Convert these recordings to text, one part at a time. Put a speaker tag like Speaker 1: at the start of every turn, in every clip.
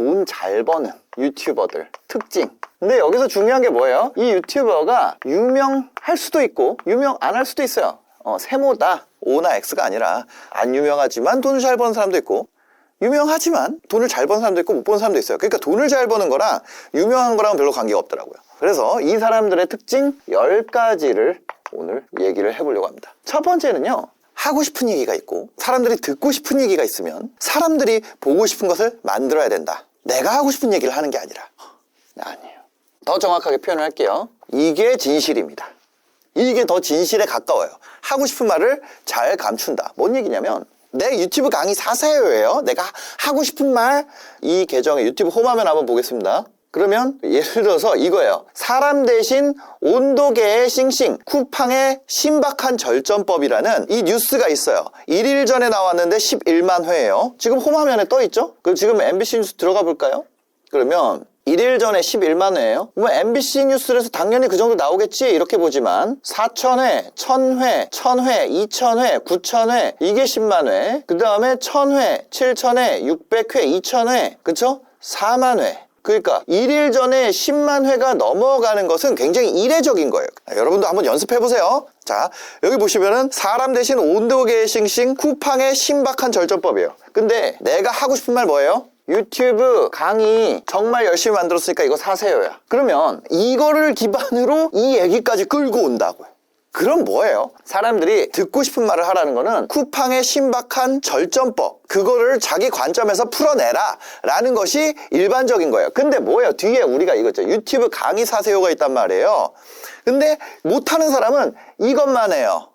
Speaker 1: 돈 잘 버는 유튜버들 특징. 근데 여기서 중요한 게 뭐예요? 이 유튜버가 유명할 수도 있고 유명 안 할 수도 있어요. 어, 세모다 O나 X가 아니라 안 유명하지만 돈을 잘 버는 사람도 있고 유명하지만 돈을 잘 버는 사람도 있고 못 버는 사람도 있어요. 그러니까 돈을 잘 버는 거랑 유명한 거랑 별로 관계가 없더라고요. 그래서 이 사람들의 특징 10가지를 오늘 얘기를 해보려고 합니다. 첫 번째는요. 하고 싶은 얘기가 있고 사람들이 듣고 싶은 얘기가 있으면 사람들이 보고 싶은 것을 만들어야 된다. 내가 하고 싶은 얘기를 하는 게 아니라 아니에요. 더 정확하게 표현을 할게요. 이게 진실입니다. 이게 더 진실에 가까워요. 하고 싶은 말을 잘 감춘다. 뭔 얘기냐면 내 유튜브 강의 사세요예요. 내가 하고 싶은 말 이 계정에 유튜브 홈화면 한번 보겠습니다. 그러면 예를 들어서 이거예요. 사람 대신 온도계의 싱싱 쿠팡의 신박한 절전법이라는 이 뉴스가 있어요. 1일 전에 나왔는데 11만 회예요. 지금 홈화면에 떠 있죠? 그럼 지금 MBC 뉴스 들어가 볼까요? 그러면 1일 전에 11만 회예요. 뭐 MBC 뉴스에서 당연히 그 정도 나오겠지 이렇게 보지만 4,000회, 1,000회, 1,000회, 2,000회, 9,000회 이게 10만 회. 그 다음에 1,000회, 7,000회, 600회, 2,000회. 그쵸? 4만 회. 그러니까 1일 전에 10만 회가 넘어가는 것은 굉장히 이례적인 거예요. 자, 여러분도 한번 연습해 보세요. 자, 여기 보시면은 사람 대신 온도계의 싱싱 쿠팡의 신박한 절전법이에요. 근데 내가 하고 싶은 말 뭐예요? 유튜브 강의 정말 열심히 만들었으니까 이거 사세요야. 그러면 이거를 기반으로 이 얘기까지 끌고 온다고요. 그럼 뭐예요? 사람들이 듣고 싶은 말을 하라는 거는 쿠팡의 신박한 절전법 그거를 자기 관점에서 풀어내라 라는 것이 일반적인 거예요 근데 뭐예요? 뒤에 우리가 이거 있죠 유튜브 강의 사세요가 있단 말이에요 근데 못하는 사람은 이것만 해요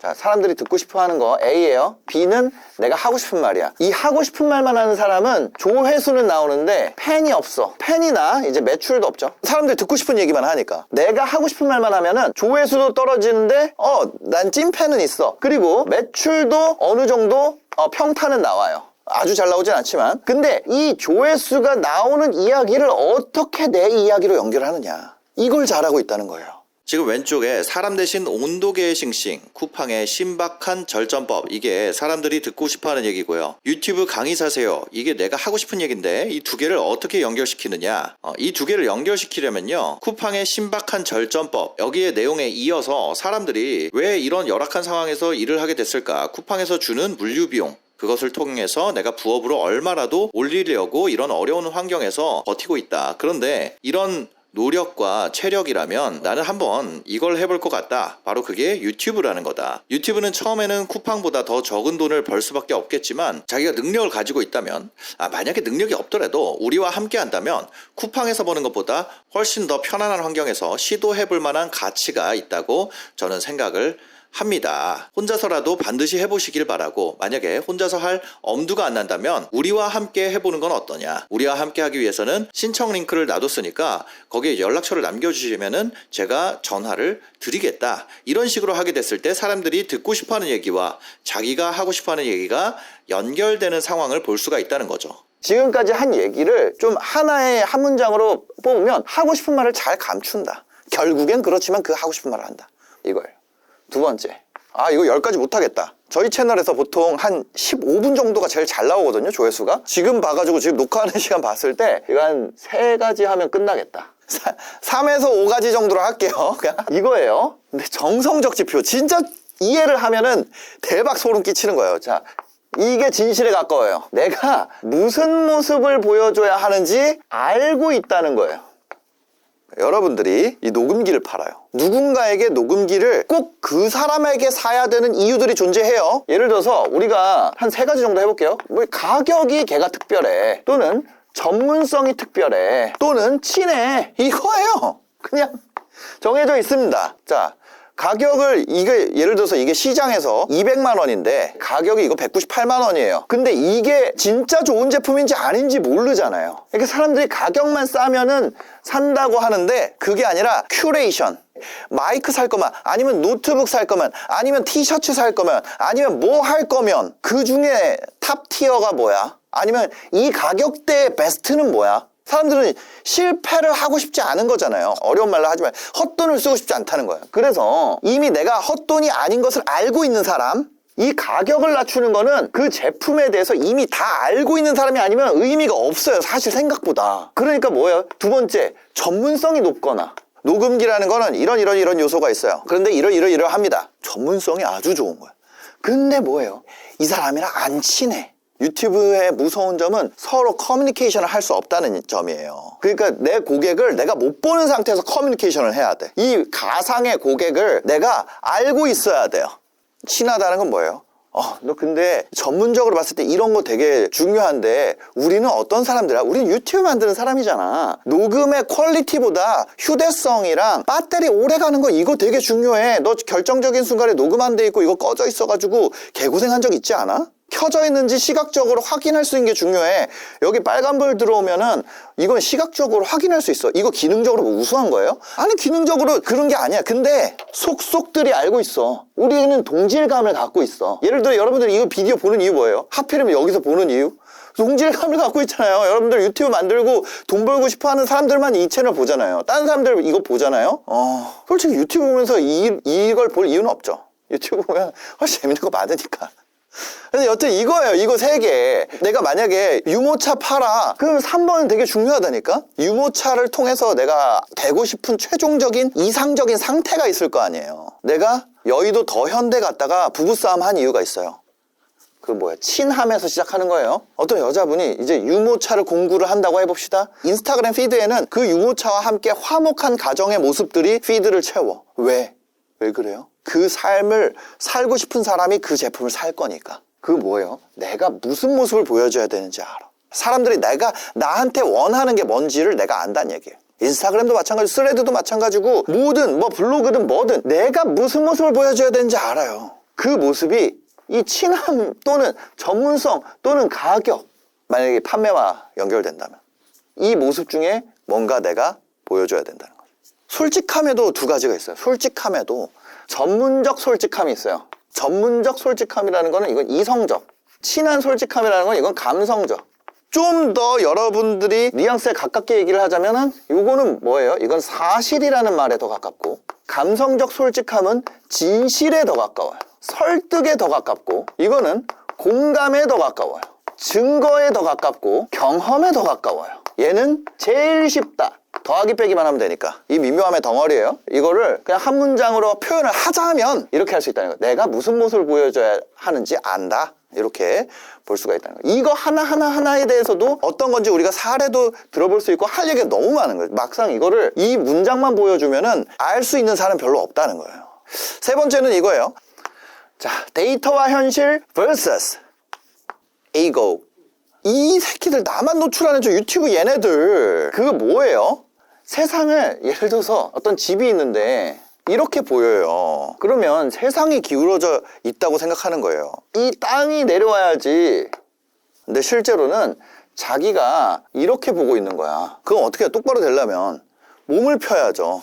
Speaker 1: 자, 사람들이 듣고 싶어 하는 거 A예요. B는 내가 하고 싶은 말이야. 이 하고 싶은 말만 하는 사람은 조회수는 나오는데 팬이 없어. 팬이나 이제 매출도 없죠. 사람들이 듣고 싶은 얘기만 하니까. 내가 하고 싶은 말만 하면은 조회수도 떨어지는데 어, 난 찐팬은 있어. 그리고 매출도 어느 정도 어, 평타는 나와요. 아주 잘 나오진 않지만. 근데 이 조회수가 나오는 이야기를 어떻게 내 이야기로 연결하느냐. 이걸 잘하고 있다는 거예요.
Speaker 2: 지금 왼쪽에 사람 대신 온도계의 싱싱, 쿠팡의 신박한 절전법 이게 사람들이 듣고 싶어하는 얘기고요. 유튜브 강의 사세요. 이게 내가 하고 싶은 얘기인데 이 두 개를 어떻게 연결시키느냐? 어, 이두 개를 연결시키려면요. 쿠팡의 신박한 절전법 여기에 내용에 이어서 사람들이 왜 이런 열악한 상황에서 일을 하게 됐을까? 쿠팡에서 주는 물류 비용 그것을 통해서 내가 부업으로 얼마라도 올리려고 이런 어려운 환경에서 버티고 있다. 그런데 이런 노력과 체력이라면 나는 한번 이걸 해볼 것 같다. 바로 그게 유튜브라는 거다. 유튜브는 처음에는 쿠팡보다 더 적은 돈을 벌 수밖에 없겠지만 자기가 능력을 가지고 있다면 아, 만약에 능력이 없더라도 우리와 함께 한다면 쿠팡에서 버는 것보다 훨씬 더 편안한 환경에서 시도해 볼 만한 가치가 있다고 저는 생각을 합니다. 혼자서라도 반드시 해보시길 바라고 만약에 혼자서 할 엄두가 안 난다면 우리와 함께 해보는 건 어떠냐? 우리와 함께 하기 위해서는 신청 링크를 놔뒀으니까 거기에 연락처를 남겨주시면은 제가 전화를 드리겠다. 이런 식으로 하게 됐을 때 사람들이 듣고 싶어 하는 얘기와 자기가 하고 싶어 하는 얘기가 연결되는 상황을 볼 수가 있다는 거죠.
Speaker 1: 지금까지 한 얘기를 좀 하나의 한 문장으로 뽑으면 하고 싶은 말을 잘 감춘다. 결국엔 그렇지만 그 하고 싶은 말을 한다. 이거예요. 두 번째. 아, 이거 10가지 못하겠다. 저희 채널에서 보통 한 15분 정도가 제일 잘 나오거든요, 조회수가. 지금 봐가지고 지금 녹화하는 시간 봤을 때 이거 한 3가지 하면 끝나겠다. 3에서 5가지 정도로 할게요. 그냥 이거예요. 근데 정성적 지표. 진짜 이해를 하면은 대박 소름 끼치는 거예요. 자, 이게 진실에 가까워요. 내가 무슨 모습을 보여줘야 하는지 알고 있다는 거예요. 여러분들이 이 녹음기를 팔아요. 누군가에게 녹음기를 꼭 그 사람에게 사야 되는 이유들이 존재해요. 예를 들어서 우리가 한 세 가지 정도 해볼게요. 뭐 가격이 걔가 특별해. 또는 전문성이 특별해. 또는 친해. 이거예요. 그냥 정해져 있습니다. 자, 가격을 이게 예를 들어서 이게 시장에서 200만 원인데 가격이 이거 198만 원이에요. 근데 이게 진짜 좋은 제품인지 아닌지 모르잖아요. 이렇게 사람들이 가격만 싸면은 산다고 하는데 그게 아니라 큐레이션. 마이크 살 거면 아니면 노트북 살 거면 아니면 티셔츠 살 거면 아니면 뭐 할 거면 그 중에 탑 티어가 뭐야? 아니면 이 가격대의 베스트는 뭐야? 사람들은 실패를 하고 싶지 않은 거잖아요. 어려운 말로 하지만 헛돈을 쓰고 싶지 않다는 거예요. 그래서 이미 내가 헛돈이 아닌 것을 알고 있는 사람, 이 가격을 낮추는 거는 그 제품에 대해서 이미 다 알고 있는 사람이 아니면 의미가 없어요. 사실 생각보다. 그러니까 뭐예요? 두 번째, 전문성이 높거나 녹음기라는 거는 이런 이런 이런 요소가 있어요. 그런데 이러 이러 이러 합니다. 전문성이 아주 좋은 거야. 근데 뭐예요? 이 사람이랑 안 친해. 유튜브의 무서운 점은 서로 커뮤니케이션을 할 수 없다는 점이에요. 그러니까 내 고객을 내가 못 보는 상태에서 커뮤니케이션을 해야 돼. 이 가상의 고객을 내가 알고 있어야 돼요. 친하다는 건 뭐예요? 어, 너 근데 전문적으로 봤을 때 이런 거 되게 중요한데 우리는 어떤 사람들이야? 우리는 유튜브 만드는 사람이잖아. 녹음의 퀄리티보다 휴대성이랑 배터리 오래 가는 거 이거 되게 중요해. 너 결정적인 순간에 녹음 안 돼 있고 이거 꺼져 있어가지고 개고생한 적 있지 않아? 켜져 있는지 시각적으로 확인할 수 있는 게 중요해. 여기 빨간불 들어오면은 이건 시각적으로 확인할 수 있어. 이거 기능적으로 뭐 우수한 거예요? 아니 기능적으로 그런 게 아니야. 근데 속속들이 알고 있어. 우리는 동질감을 갖고 있어. 예를 들어 여러분들이 이거 비디오 보는 이유 뭐예요? 하필이면 여기서 보는 이유? 동질감을 갖고 있잖아요. 여러분들 유튜브 만들고 돈 벌고 싶어 하는 사람들만 이 채널 보잖아요. 다른 사람들 이거 보잖아요. 어, 솔직히 유튜브 보면서 이, 이걸 볼 이유는 없죠. 유튜브 보면 훨씬 재밌는 거 많으니까. 근데 여튼 이거예요. 이거 세 개. 내가 만약에 유모차 팔아. 그러면 3번은 되게 중요하다니까? 유모차를 통해서 내가 되고 싶은 최종적인 이상적인 상태가 있을 거 아니에요. 내가 여의도 더 현대 갔다가 부부싸움 한 이유가 있어요. 그 뭐야 친함에서 시작하는 거예요. 어떤 여자분이 이제 유모차를 공구를 한다고 해봅시다. 인스타그램 피드에는 그 유모차와 함께 화목한 가정의 모습들이 피드를 채워. 왜? 왜 그래요? 그 삶을 살고 싶은 사람이 그 제품을 살 거니까. 그 뭐예요? 내가 무슨 모습을 보여줘야 되는지 알아. 사람들이 내가 나한테 원하는 게 뭔지를 내가 안다는 얘기예요. 인스타그램도 마찬가지고 스레드도 마찬가지고 뭐든 뭐 블로그든 뭐든 내가 무슨 모습을 보여줘야 되는지 알아요. 그 모습이 이 친함 또는 전문성 또는 가격 만약에 판매와 연결된다면 이 모습 중에 뭔가 내가 보여줘야 된다는 거죠. 솔직함에도 두 가지가 있어요. 솔직함에도 전문적 솔직함이 있어요. 전문적 솔직함이라는 거는 이건 이성적. 친한 솔직함이라는 건 이건 감성적. 좀 더 여러분들이 뉘앙스에 가깝게 얘기를 하자면은 요거는 뭐예요? 이건 사실이라는 말에 더 가깝고 감성적 솔직함은 진실에 더 가까워요. 설득에 더 가깝고 이거는 공감에 더 가까워요. 증거에 더 가깝고 경험에 더 가까워요. 얘는 제일 쉽다. 더하기 빼기만 하면 되니까 이 미묘함의 덩어리예요. 이거를 그냥 한 문장으로 표현을 하자면 이렇게 할 수 있다는 거예요. 내가 무슨 모습을 보여줘야 하는지 안다. 이렇게 볼 수가 있다는 거예요. 이거 하나하나 하나에 대해서도 어떤 건지 우리가 사례도 들어볼 수 있고 할 얘기가 너무 많은 거예요. 막상 이거를 이 문장만 보여주면은 알 수 있는 사람 별로 없다는 거예요. 세 번째는 이거예요. 자, 데이터와 현실 vs ego. 이 새끼들 나만 노출하는 저 유튜브 얘네들 그거 뭐예요? 세상을 예를 들어서 어떤 집이 있는데 이렇게 보여요. 그러면 세상이 기울어져 있다고 생각하는 거예요. 이 땅이 내려와야지. 근데 실제로는 자기가 이렇게 보고 있는 거야. 그럼 어떻게? 똑바로 되려면 몸을 펴야죠.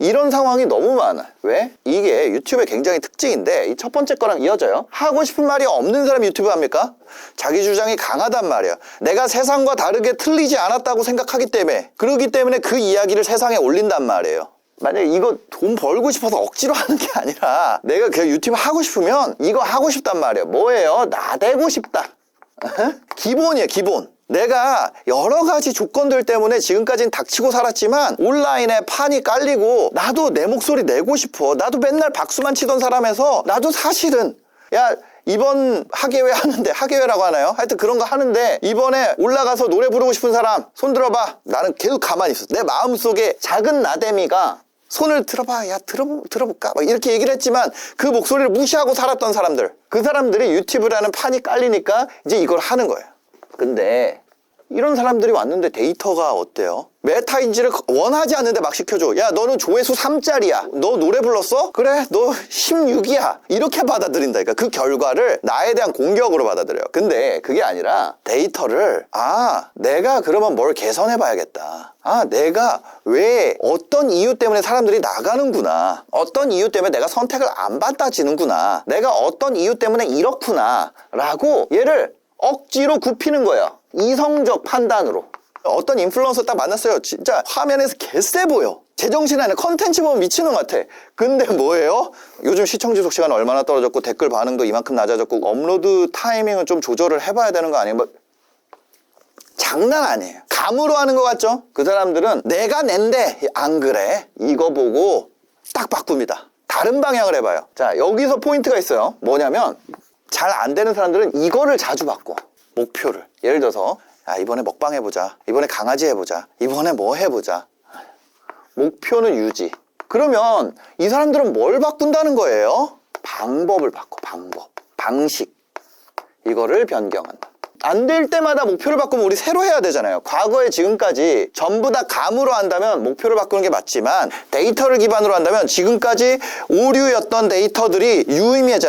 Speaker 1: 이런 상황이 너무 많아. 왜? 이게 유튜브의 굉장히 특징인데 이 첫 번째 거랑 이어져요. 하고 싶은 말이 없는 사람이 유튜브 합니까? 자기 주장이 강하단 말이야. 내가 세상과 다르게 틀리지 않았다고 생각하기 때문에 그러기 때문에 그 이야기를 세상에 올린단 말이에요. 만약에 이거 돈 벌고 싶어서 억지로 하는 게 아니라 내가 그냥 유튜브 하고 싶으면 이거 하고 싶단 말이에요. 뭐예요? 나대고 싶다. 기본이에요, 기본. 내가 여러 가지 조건들 때문에 지금까지는 닥치고 살았지만 온라인에 판이 깔리고 나도 내 목소리 내고 싶어. 나도 맨날 박수만 치던 사람에서 나도 사실은 야 이번 학예회 하는데 학예회라고 하나요? 하여튼 그런 거 하는데 이번에 올라가서 노래 부르고 싶은 사람 손 들어봐. 나는 계속 가만히 있어. 내 마음속에 작은 나대미가 손을 들어봐, 야, 들어, 들어볼까? 막 이렇게 얘기를 했지만 그 목소리를 무시하고 살았던 사람들. 그 사람들이 유튜브라는 판이 깔리니까 이제 이걸 하는 거예요. 근데 이런 사람들이 왔는데 데이터가 어때요? 메타인지를 원하지 않는데 막 시켜줘. 야, 너는 조회수 3짜리야. 너 노래 불렀어? 그래, 너 16이야. 이렇게 받아들인다니까. 그 결과를 나에 대한 공격으로 받아들여요. 근데 그게 아니라 데이터를, 아, 내가 그러면 뭘 개선해 봐야겠다. 아, 내가 왜 어떤 이유 때문에 사람들이 나가는구나. 어떤 이유 때문에 내가 선택을 안 받아지는구나. 내가 어떤 이유 때문에 이렇구나. 라고 얘를 억지로 굽히는 거예요. 이성적 판단으로. 어떤 인플루언서 딱 만났어요. 진짜 화면에서 개쎄 보여. 제정신 아니야. 컨텐츠 보면 미치는 것 같아. 근데 뭐예요? 요즘 시청 지속 시간 얼마나 떨어졌고 댓글 반응도 이만큼 낮아졌고 업로드 타이밍은 좀 조절을 해봐야 되는 거 아니에요? 뭐 장난 아니에요. 감으로 하는 것 같죠? 그 사람들은 내가 낸데 안 그래. 이거 보고 딱 바꿉니다. 다른 방향을 해봐요. 자, 여기서 포인트가 있어요. 뭐냐면 잘 안 되는 사람들은 이거를 자주 바꿔. 목표를. 예를 들어서 아, 이번에 먹방 해보자. 이번에 강아지 해보자. 이번에 뭐 해보자. 목표는 유지. 그러면 이 사람들은 뭘 바꾼다는 거예요? 방법을 바꿔, 방법. 방식. 이거를 변경한다. 안 될 때마다 목표를 바꾸면 우리 새로 해야 되잖아요. 과거에 지금까지 전부 다 감으로 한다면 목표를 바꾸는 게 맞지만 데이터를 기반으로 한다면 지금까지 오류였던 데이터들이 유의미해지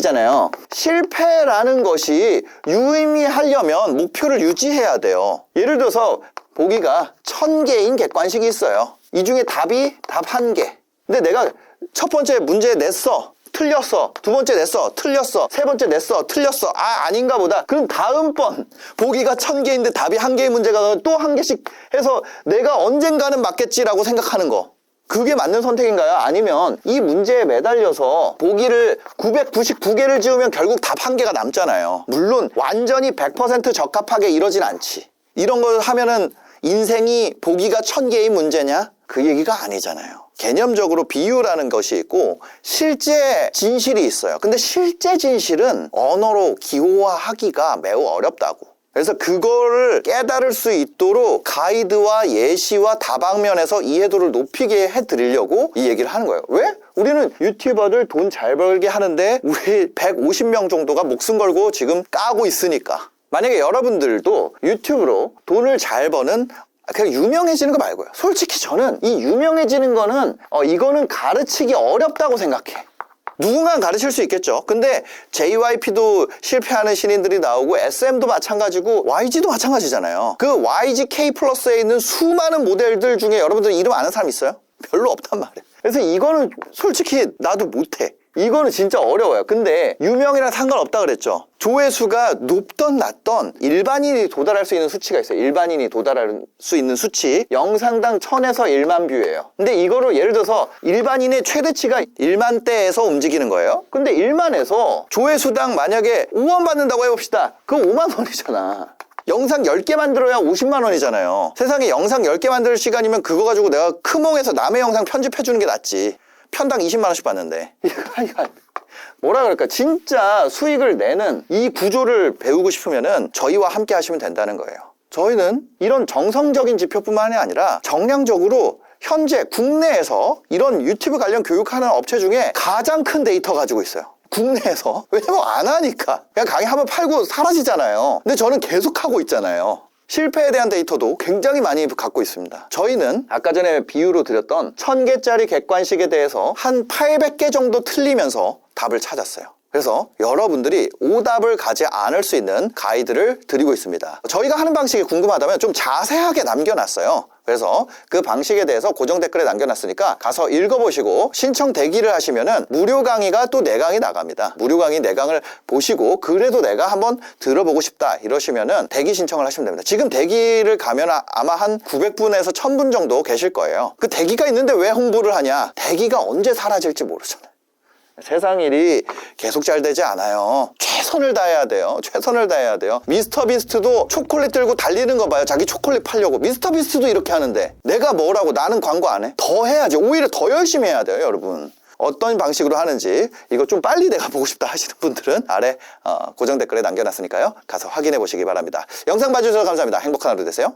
Speaker 1: 잖아요. 실패라는 것이 유의미하려면 목표를 유지해야 돼요. 예를 들어서 보기가 천 개인 객관식이 있어요. 이 중에 답이 답 한 개. 근데 내가 첫 번째 문제 냈어. 틀렸어. 두 번째 냈어. 틀렸어. 세 번째 냈어. 틀렸어. 아, 아닌가 보다. 그럼 다음번 보기가 천 개인데 답이 한 개의 문제가 또 한 개씩 해서 내가 언젠가는 맞겠지라고 생각하는 거. 그게 맞는 선택인가요? 아니면 이 문제에 매달려서 보기를 999개를 지우면 결국 답 한 개가 남잖아요. 물론 완전히 100% 적합하게 이러진 않지. 이런 걸 하면은 인생이 보기가 천 개의 문제냐? 그 얘기가 아니잖아요. 개념적으로 비유라는 것이 있고 실제 진실이 있어요. 근데 실제 진실은 언어로 기호화하기가 매우 어렵다고. 그래서 그거를 깨달을 수 있도록 가이드와 예시와 다방면에서 이해도를 높이게 해드리려고 이 얘기를 하는 거예요. 왜? 우리는 유튜버들 돈 잘 벌게 하는데 우리 150명 정도가 목숨 걸고 지금 까고 있으니까. 만약에 여러분들도 유튜브로 돈을 잘 버는 그냥 유명해지는 거 말고요. 솔직히 저는 이 유명해지는 거는 어, 이거는 가르치기 어렵다고 생각해. 누군가는 가르칠 수 있겠죠. 근데 JYP도 실패하는 신인들이 나오고 SM도 마찬가지고 YG도 마찬가지잖아요. 그 YG K 플러스에 있는 수많은 모델들 중에 여러분들 이름 아는 사람 있어요? 별로 없단 말이에요. 그래서 이거는 솔직히 나도 못해. 이거는 진짜 어려워요. 근데 유명이랑 상관없다 그랬죠. 조회수가 높던 낮던 일반인이 도달할 수 있는 수치가 있어요. 일반인이 도달할 수 있는 수치. 영상당 1000에서 1만 뷰예요. 근데 이거를 예를 들어서 일반인의 최대치가 1만대에서 움직이는 거예요. 근데 1만에서 조회수당 만약에 5원 받는다고 해봅시다. 그거 5만 원이잖아. 영상 10개 만들어야 50만 원이잖아요. 세상에 영상 10개 만들 시간이면 그거 가지고 내가 크몽에서 남의 영상 편집해 주는 게 낫지. 편당 20만 원씩 받는데. 이거 뭐라 그럴까? 진짜 수익을 내는 이 구조를 배우고 싶으면은 저희와 함께 하시면 된다는 거예요. 저희는 이런 정성적인 지표뿐만이 아니라 정량적으로 현재 국내에서 이런 유튜브 관련 교육하는 업체 중에 가장 큰 데이터 가지고 있어요. 국내에서. 왜냐면 안 하니까. 그냥 강의 한번 팔고 사라지잖아요. 근데 저는 계속 하고 있잖아요. 실패에 대한 데이터도 굉장히 많이 갖고 있습니다. 저희는 아까 전에 비유로 드렸던 1000개짜리 객관식에 대해서 한 800개 정도 틀리면서 답을 찾았어요. 그래서 여러분들이 오답을 가지 않을 수 있는 가이드를 드리고 있습니다. 저희가 하는 방식이 궁금하다면 좀 자세하게 남겨놨어요. 그래서 그 방식에 대해서 고정 댓글에 남겨놨으니까 가서 읽어보시고 신청 대기를 하시면은 무료 강의가 또네 강이 나갑니다. 무료 강의 네 강을 보시고 그래도 내가 한번 들어보고 싶다 이러시면은 대기 신청을 하시면 됩니다. 지금 대기를 가면 아- 아마 한 900분에서 1000분 정도 계실 거예요. 그 대기가 있는데 왜 홍보를 하냐? 대기가 언제 사라질지 모르잖아요. 세상 일이 계속 잘 되지 않아요. 최선을 다해야 돼요. 최선을 다해야 돼요. 미스터 비스트도 초콜릿 들고 달리는 거 봐요. 자기 초콜릿 팔려고. 미스터 비스트도 이렇게 하는데 내가 뭐라고 나는 광고 안 해? 더 해야지. 오히려 더 열심히 해야 돼요, 여러분. 어떤 방식으로 하는지 이거 좀 빨리 내가 보고 싶다 하시는 분들은 아래 어, 고정 댓글에 남겨놨으니까요. 가서 확인해 보시기 바랍니다. 영상 봐주셔서 감사합니다. 행복한 하루 되세요.